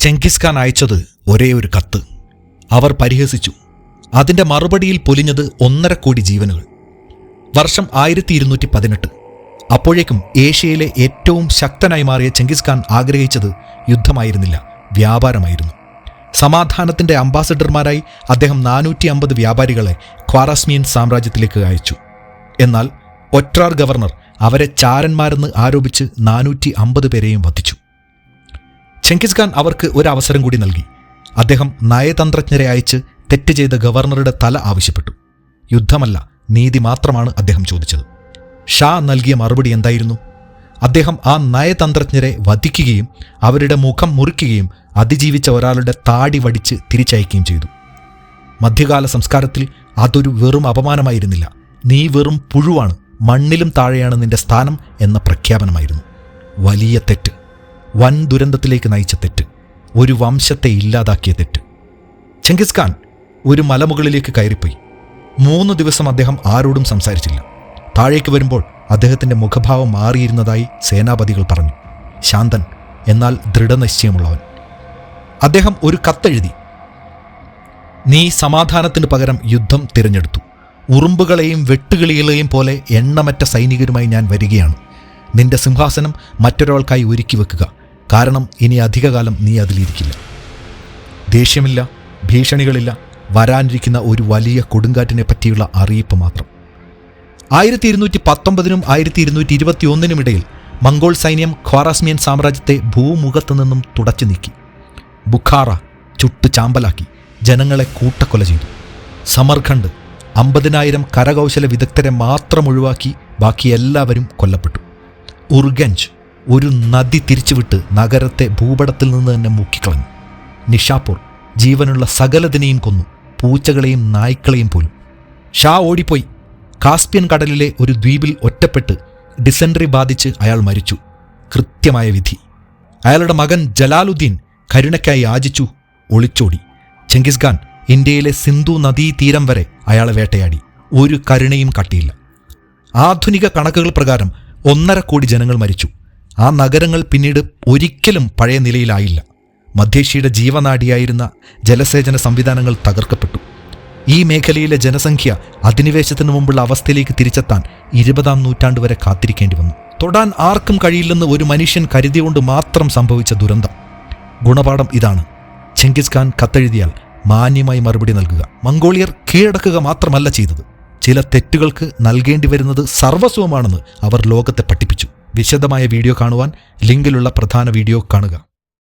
Genghis Khan അയച്ചത് ഒരേ ഒരു കത്ത്. അവർ പരിഹസിച്ചു. അതിന്റെ മറുപടിയിൽ പൊലിഞ്ഞത് ഒന്നര കോടി ജീവനുകൾ. വർഷം ആയിരത്തി ഇരുന്നൂറ്റി പതിനെട്ട് അപ്പോഴേക്കും ഏഷ്യയിലെ ഏറ്റവും ശക്തനായി മാറിയ ചെങ്കിസ് ഖാൻ ആഗ്രഹിച്ചത് യുദ്ധമായിരുന്നില്ല വ്യാപാരമായിരുന്നു. സമാധാനത്തിന്റെ അംബാസഡർമാരായി അദ്ദേഹം നാനൂറ്റി അമ്പത് വ്യാപാരികളെ ക്വാറാസ്മിയൻ സാമ്രാജ്യത്തിലേക്ക് അയച്ചു. എന്നാൽ ഒറ്റാർ ഗവർണർ അവരെ ചാരന്മാരെന്ന് ആരോപിച്ച് നാനൂറ്റി അമ്പത് പേരെയും വധിച്ചു. ചെങ്കിസ് ഖാൻ അവർക്ക് ഒരു അവസരം കൂടി നൽകി. അദ്ദേഹം നയതന്ത്രജ്ഞരെ അയച്ച് തെറ്റ് ചെയ്ത ഗവർണറുടെ തല ആവശ്യപ്പെട്ടു. യുദ്ധമല്ല നീതി മാത്രമാണ് അദ്ദേഹം ചോദിച്ചത്. ഷാ നൽകിയ മറുപടി എന്തായിരുന്നു? അദ്ദേഹം ആ നയതന്ത്രജ്ഞരെ വധിക്കുകയും അവരുടെ മുഖം മുറിക്കുകയും അതിജീവിച്ച ഒരാളുടെ താടി വടിച്ച് തിരിച്ചയക്കുകയും ചെയ്തു. മധ്യകാല സംസ്കാരത്തിൽ അതൊരു വെറും അപമാനമായിരുന്നില്ല. നീ വെറും പുഴുവാണ് മണ്ണിലും താഴെയാണ് നിന്റെ സ്ഥാനം എന്ന പ്രഖ്യാപനമായിരുന്നു. വലിയ തെറ്റ്. വൻ ദുരന്തത്തിലേക്ക് നയിച്ച തെറ്റ് ഒരു വംശത്തെ ഇല്ലാതാക്കിയ തെറ്റ്. ചെങ്കിസ് ഖാൻ ഒരു മലമുകളിലേക്ക് കയറിപ്പോയി. മൂന്ന് ദിവസം അദ്ദേഹം ആരോടും സംസാരിച്ചില്ല. താഴേക്ക് വരുമ്പോൾ അദ്ദേഹത്തിന്റെ മുഖഭാവം മാറിയിരുന്നതായി സേനാപതികൾ പറഞ്ഞു. ശാന്തൻ എന്നാൽ ദൃഢനിശ്ചയമുള്ളവൻ. അദ്ദേഹം ഒരു കത്തെഴുതി. നീ സമാധാനത്തിന് പകരം യുദ്ധം തിരഞ്ഞെടുത്തു. ഉറുമ്പുകളെയും വെട്ടുകിളികളെയും പോലെ എണ്ണമറ്റ സൈനികരുമായി ഞാൻ വരികയാണ്. നിന്റെ സിംഹാസനം മറ്റൊരാൾക്കായി ഒരുക്കി വെക്കുക. കാരണം ഇനി അധികകാലം നീ അതിലിരിക്കില്ല. ദേഷ്യമില്ല ഭീഷണികളില്ല വരാനിരിക്കുന്ന ഒരു വലിയ കൊടുങ്കാറ്റിനെ പറ്റിയുള്ള അറിയിപ്പ് മാത്രം. ആയിരത്തി ഇരുന്നൂറ്റി പത്തൊമ്പതിനും ആയിരത്തി ഇരുന്നൂറ്റി ഇരുപത്തി ഒന്നിനും ഇടയിൽ മംഗോൾ സൈന്യം ഖ്വാറാസ്മിയൻ സാമ്രാജ്യത്തെ ഭൂമുഖത്തു നിന്നും തുടച്ചു നീക്കി. ബുഖാറ ചുട്ടു ചാമ്പലാക്കി ജനങ്ങളെ കൂട്ടക്കൊല ചെയ്തു. സമർഖണ്ഡ് അമ്പതിനായിരം കരകൗശല വിദഗ്ധരെ മാത്രം ഒഴിവാക്കി ബാക്കി എല്ലാവരും കൊല്ലപ്പെട്ടു. ഉർഗഞ്ച് ഒരു നദി തിരിച്ചുവിട്ട് നഗരത്തെ ഭൂപടത്തിൽ നിന്ന് തന്നെ മുക്കിക്കളഞ്ഞു. നിഷാപൂർ ജീവനുള്ള സകലതിനെയും കൊന്നു പൂച്ചകളെയും നായ്ക്കളെയും പോലും. ഷാ ഓടിപ്പോയി. കാസ്പിയൻ കടലിലെ ഒരു ദ്വീപിൽ ഒറ്റപ്പെട്ട് ഡിസെൻട്രി ബാധിച്ച് അയാൾ മരിച്ചു. കൃത്യമായ വിധി. അയാളുടെ മകൻ ജലാലുദ്ദീൻ കരുണയ്ക്കായി യാചിച്ചു ഒളിച്ചോടി. ചെങ്കിസ് ഖാൻ ഇന്ത്യയിലെ സിന്ധു നദീതീരം വരെ അയാളെ വേട്ടയാടി. ഒരു കരുണയും കട്ടിയില്ല. ആധുനിക കണക്കുകൾ പ്രകാരം ഒന്നര കോടി ജനങ്ങൾ മരിച്ചു. ആ നഗരങ്ങൾ പിന്നീട് ഒരിക്കലും പഴയ നിലയിലായില്ല. മധ്യേഷ്യയുടെ ജീവനാടിയായിരുന്ന ജലസേചന സംവിധാനങ്ങൾ തകർക്കപ്പെട്ടു. ഈ മേഖലയിലെ ജനസംഖ്യ അധിനിവേശത്തിന് മുമ്പുള്ള അവസ്ഥയിലേക്ക് തിരിച്ചെത്താൻ ഇരുപതാം നൂറ്റാണ്ട് വരെ കാത്തിരിക്കേണ്ടി വന്നു. തൊടാൻ ആർക്കും കഴിയില്ലെന്ന് ഒരു മനുഷ്യൻ കരുതിയുകൊണ്ട് മാത്രം സംഭവിച്ച ദുരന്തം. ഗുണപാഠം ഇതാണ്. ചെങ്കിസ് ഖാൻ കത്തെഴുതിയാൽ മാന്യമായി മറുപടി നൽകുക. മംഗോളിയർ കീഴടക്കുക മാത്രമല്ല ചെയ്തത്. ചില തെറ്റുകൾക്ക് നൽകേണ്ടി വരുന്നത് സർവസ്വമാണെന്ന് അവർ ലോകത്തെ പഠിപ്പിച്ചു. വിശദമായ വീഡിയോ കാണുവാൻ ലിങ്കിലുള്ള പ്രധാന വീഡിയോ കാണുക.